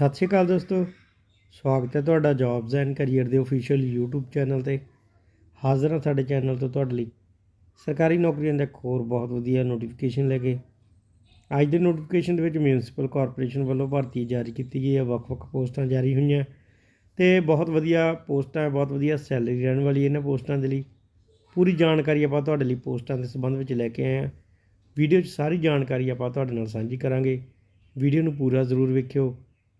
ਸਤਿ ਸ਼੍ਰੀ ਅਕਾਲ ਦੋਸਤੋ। ਸਵਾਗਤ ਹੈ ਤੁਹਾਡਾ ਜੌਬਸ ਐਂਡ ਕੈਰੀਅਰ ਦੇ ਅਫੀਸ਼ੀਅਲ YouTube ਚੈਨਲ ਤੇ। ਹਾਜ਼ਰ ਹਾਂ ਸਾਡੇ ਚੈਨਲ ਤੋਂ ਤੁਹਾਡੇ ਲਈ। ਸਰਕਾਰੀ ਨੌਕਰੀਆਂ ਦਾ ਇੱਕ ਹੋਰ ਬਹੁਤ ਵਧੀਆ ਨੋਟੀਫਿਕੇਸ਼ਨ ਲੈ ਕੇ। ਅੱਜ ਦੇ ਨੋਟੀਫਿਕੇਸ਼ਨ ਦੇ ਵਿੱਚ ਮਿਊਨਿਸਪਲ ਕਾਰਪੋਰੇਸ਼ਨ ਵੱਲੋਂ ਭਰਤੀ ਜਾਰੀ ਕੀਤੀ ਗਈ ਹੈ। ਵੱਖ-ਵੱਖ ਪੋਸਟਾਂ ਜਾਰੀ ਹੋਈਆਂ। ਤੇ ਬਹੁਤ ਵਧੀਆ ਪੋਸਟਾਂ ਹੈ ਬਹੁਤ ਵਧੀਆ ਸੈਲਰੀ ਰਹਿਣ ਵਾਲੀ ਇਹਨਾਂ ਪੋਸਟਾਂ ਦੇ ਲਈ। ਪੂਰੀ ਜਾਣਕਾਰੀ ਆਪਾਂ ਤੁਹਾਡੇ ਲਈ ਪੋਸਟਾਂ ਦੇ ਸੰਬੰਧ ਵਿੱਚ ਲੈ ਕੇ ਆਏ ਹਾਂ। ਵੀਡੀਓ 'ਚ ਸਾਰੀ ਜਾਣਕਾਰੀ ਆਪਾਂ ਤੁਹਾਡੇ ਨਾਲ ਸਾਂਝੀ ਕਰਾਂਗੇ। ਵੀਡੀਓ ਨੂੰ ਪੂਰਾ ਜ਼ਰੂਰ ਵੇਖਿਓ।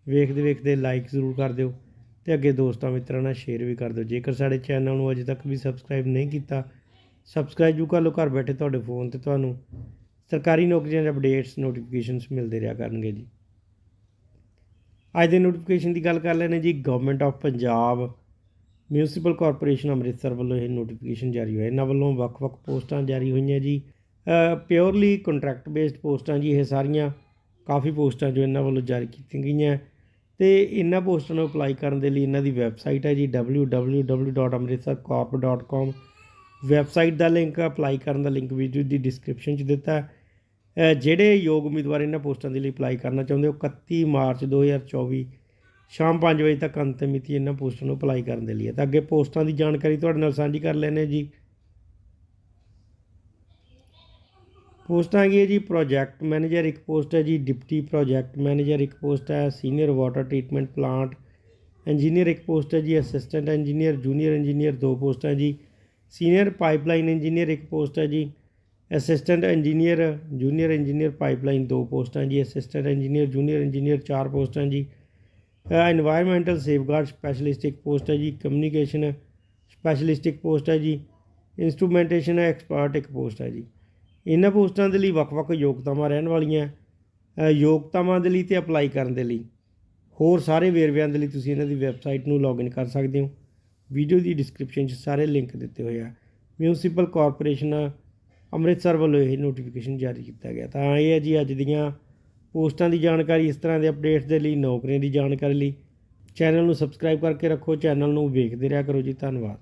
ਵੇਖਦੇ ਵੇਖਦੇ ਲਾਈਕ ਜ਼ਰੂਰ ਕਰ ਦਿਓ ਤੇ ਅੱਗੇ ਦੋਸਤਾਂ ਮਿੱਤਰਾਂ ਨਾਲ ਸ਼ੇਅਰ ਵੀ ਕਰ ਦਿਓ। ਜੇਕਰ ਸਾਡੇ ਚੈਨਲ ਨੂੰ ਅਜੇ ਤੱਕ ਵੀ ਸਬਸਕ੍ਰਾਈਬ ਨਹੀਂ ਕੀਤਾ ਸਬਸਕ੍ਰਾਈਬ ਜੂ ਕਰ ਲਓ, ਘਰ ਬੈਠੇ ਤੁਹਾਡੇ ਫੋਨ ਤੇ ਤੁਹਾਨੂੰ ਸਰਕਾਰੀ ਨੌਕਰੀਆਂ ਦੇ ਅਪਡੇਟਸ ਨੋਟੀਫਿਕੇਸ਼ਨਸ ਮਿਲਦੇ ਰਿਹਾ ਕਰਨਗੇ ਜੀ। ਅੱਜ ਦੇ ਨੋਟੀਫਿਕੇਸ਼ਨ ਦੀ ਗੱਲ ਕਰ ਲੈਣੇ ਜੀ। Government of Punjab municipal corporation Amritsar ਵੱਲੋਂ ਇਹ ਨੋਟੀਫਿਕੇਸ਼ਨ ਜਾਰੀ ਹੋਇਆ। ਇਹਨਾਂ ਵੱਲੋਂ ਵੱਖ-ਵੱਖ ਪੋਸਟਾਂ ਜਾਰੀ ਹੋਈਆਂ ਜੀ। ਪਿਓਰਲੀ ਕੰਟਰੈਕਟ ਬੇਸਡ ਪੋਸਟਾਂ ਜੀ। ਇਹ ਸਾਰੀਆਂ ਕਾਫੀ ਪੋਸਟਾਂ ਜੋ ਇਹਨਾਂ ਵੱਲੋਂ ਜਾਰੀ ਕੀਤੀਆਂ ਗਈਆਂ। ਤੇ ਇਹਨਾਂ ਪੋਸਟਾਂ ਨੂੰ ਅਪਲਾਈ ਕਰਨ ਦੇ ਲਈ ਇਹਨਾਂ ਦੀ ਵੈਬਸਾਈਟ ਹੈ ਜੀ www.amritsarcorp.com ਵੈਬਸਾਈਟ ਦਾ ਲਿੰਕ ਅਪਲਾਈ ਕਰਨ ਦਾ ਲਿੰਕ ਵੀਡੀਓ ਦੀ ਡਿਸਕ੍ਰਿਪਸ਼ਨ 'ਚ ਦਿੱਤਾ ਜਿਹੜੇ ਯੋਗ ਉਮੀਦਵਾਰ ਇਹਨਾਂ ਪੋਸਟਾਂ ਦੇ ਲਈ ਅਪਲਾਈ ਕਰਨਾ ਚਾਹੁੰਦੇ ਹੋ 31 ਮਾਰਚ 2024 ਸ਼ਾਮ 5 ਵਜੇ ਤੱਕ ਅੰਤਿਮ ਮਿਤੀ ਇਹਨਾਂ ਪੋਸਟਾਂ ਨੂੰ ਅਪਲਾਈ ਕਰਨ ਦੇ ਲਈ ਹੈ। ਤਾਂ ਅੱਗੇ ਪੋਸਟਾਂ ਦੀ ਜਾਣਕਾਰੀ ਤੁਹਾਡੇ ਨਾਲ ਸਾਂਝੀ ਕਰ ਲੈਣੇ ਜੀ। ਪੋਸਟਾਂ ਹੈਗੀ ਹੈ ਜੀ ਪ੍ਰੋਜੈਕਟ ਮੈਨੇਜਰ ਇੱਕ ਪੋਸਟ ਹੈ ਜੀ ਡਿਪਟੀ ਪ੍ਰੋਜੈਕਟ ਮੈਨੇਜਰ ਇੱਕ ਪੋਸਟ ਹੈ senior water treatment plant engineer ਇੱਕ ਪੋਸਟ ਹੈ ਜੀ ਅਸਿਸਟੈਂਟ ਇੰਜੀਨੀਅਰ ਜੂਨੀਅਰ ਇੰਜੀਨੀਅਰ ਦੋ ਪੋਸਟਾਂ ਜੀ ਸੀਨੀਅਰ ਪਾਈਪਲਾਈਨ ਇੰਜੀਨੀਅਰ ਇੱਕ ਪੋਸਟ ਹੈ ਜੀ assistant engineer junior engineer pipeline ਦੋ ਪੋਸਟਾਂ ਜੀ ਅਸਿਸਟੈਂਟ ਇੰਜੀਨੀਅਰ ਜੂਨੀਅਰ ਇੰਜੀਨੀਅਰ ਚਾਰ ਪੋਸਟਾਂ ਜੀ ਐਨਵਾਇਰਨਮੈਂਟਲ ਸੇਫਗਾਰਡ ਸਪੈਸ਼ਲਿਸਟ ਇੱਕ ਪੋਸਟ ਹੈ ਜੀ ਕਮਿਊਨੀਕੇਸ਼ਨ ਸਪੈਸ਼ਲਿਸਟ ਇੱਕ ਪੋਸਟ ਹੈ ਜੀ ਇਨਸਟਰੂਮੈਂਟੇਸ਼ਨ ਐਕਸਪਰਟ ਇੱਕ ਪੋਸਟ ਹੈ ਜੀ ਇਹਨਾਂ ਪੋਸਟਾਂ ਦੇ ਲਈ ਵੱਖ-ਵੱਖ ਯੋਗਤਾਵਾਂ ਰਹਿਣ ਵਾਲੀਆਂ ਯੋਗਤਾਵਾਂ ਦੇ ਲਈ ਤੇ ਅਪਲਾਈ ਕਰਨ ਦੇ ਲਈ। ਹੋਰ ਸਾਰੇ ਵੇਰਵਿਆਂ ਦੇ ਲਈ ਤੁਸੀਂ ਇਹਨਾਂ ਦੀ ਵੈਬਸਾਈਟ ਨੂੰ ਲੌਗਇਨ ਕਰ ਸਕਦੇ ਹੋ। ਵੀਡੀਓ ਦੀ ਡਿਸਕ੍ਰਿਪਸ਼ਨ 'ਚ ਸਾਰੇ ਲਿੰਕ ਦਿੱਤੇ ਹੋਏ ਆ। ਮਿਊਨਿਸਪਲ ਕਾਰਪੋਰੇਸ਼ਨ ਅੰਮ੍ਰਿਤਸਰ ਵੱਲੋਂ ਇਹ ਨੋਟੀਫਿਕੇਸ਼ਨ ਜਾਰੀ ਕੀਤਾ ਗਿਆ। ਤਾਂ ਇਹ ਹੈ ਜੀ ਅੱਜ ਦੀਆਂ ਪੋਸਟਾਂ ਦੀ ਜਾਣਕਾਰੀ, ਇਸ ਤਰ੍ਹਾਂ ਦੇ ਅਪਡੇਟਸ ਦੇ ਲਈ, ਨੌਕਰੀਆਂ ਦੀ ਜਾਣਕਾਰੀ ਲਈ। ਚੈਨਲ ਨੂੰ ਸਬਸਕ੍ਰਾਈਬ ਕਰਕੇ ਰੱਖੋ, ਚੈਨਲ ਨੂੰ ਵੇਖਦੇ ਰਿਹਾ ਕਰੋ ਜੀ। ਧੰਨਵਾਦ।